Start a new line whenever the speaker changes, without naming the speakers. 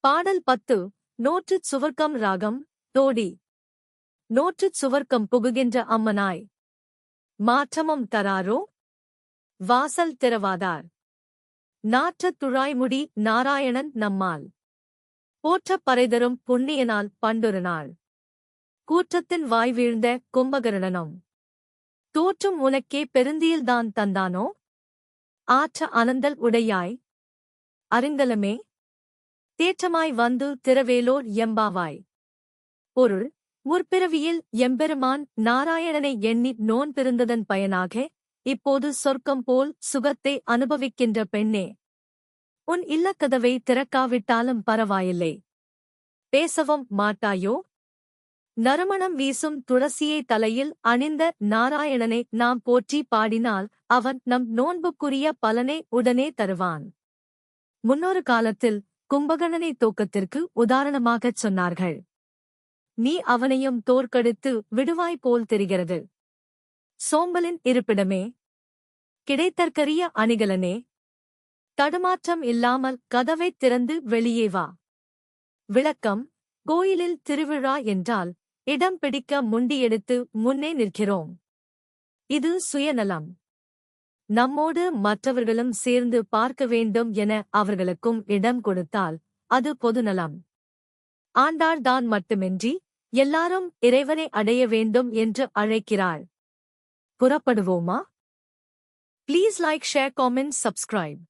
பாடல் பத்து நோற்றுச் சுவர்க்கம் ராகம் தோடி. நோற்றுச் சுவர்க்கம் புகுகின்ற அம்மனாய். மாற்றமும் தராரோ? வாசல் திறவாதார். நாற்றத் துழாய்முடி நாராயணன் நம்மால். போற்றப் பறைதரும் புண்ணியனால் பண்டொரு நாள் கூற்றத்தின் வாய் வீழ்ந்த கும்பகரணனும். தோற்றும் உனக்கே பெருந்தியில்தான் தந்தானோ? ஆற்ற அனந்தல் உடையாய். அறிந்தலமே. தேற்றமாய் வந்து திரவேலோர் எம்பாவாய். பொருள் முற்பிறவியில் எம்பெருமான் நாராயணனை எண்ணி நோன் பிறந்ததன் பயனாக இப்போது சொர்க்கம் போல் சுகத்தை அனுபவிக்கின்ற பெண்ணே. உன் இல்லக்கதவை திறக்காவிட்டாலும் பரவாயில்லை. பேசவும் மாட்டாயோ? நறுமணம் வீசும் துளசியை தலையில் அணிந்த நாராயணனை நாம் போற்றி பாடினால் அவன் நம் நோன்புக்குரிய பலனை உடனே தருவான். முன்னொரு காலத்தில் கும்பகணனை தோக்கத்திற்கு உதாரணமாகச் சொன்னார்கள். நீ அவனையும் தோற்கடித்து விடுவாய் போல் தெரிகிறது. சோம்பலின் இருப்பிடமே. கிடைத்தற்கரிய அணிகலனே. தடுமாற்றம் இல்லாமல் கதவைத் திறந்து வெளியே வா. விளக்கம் கோயிலில் திருவிழா என்றால் இடம் பிடிக்க முண்டியெடுத்து முன்னே நிற்கிறோம். இது சுயநலம். நம்மோடு மற்றவர்களும் சேர்ந்து பார்க்க வேண்டும் என அவர்களுக்கும் இடம் கொடுத்தால் அது பொதுநலம். ஆண்டாள் தான் மட்டுமின்றி எல்லாரும் இறைவனை அடைய வேண்டும் என்று அழைக்கிறாள். புறப்படுவோமா? Please like share comment subscribe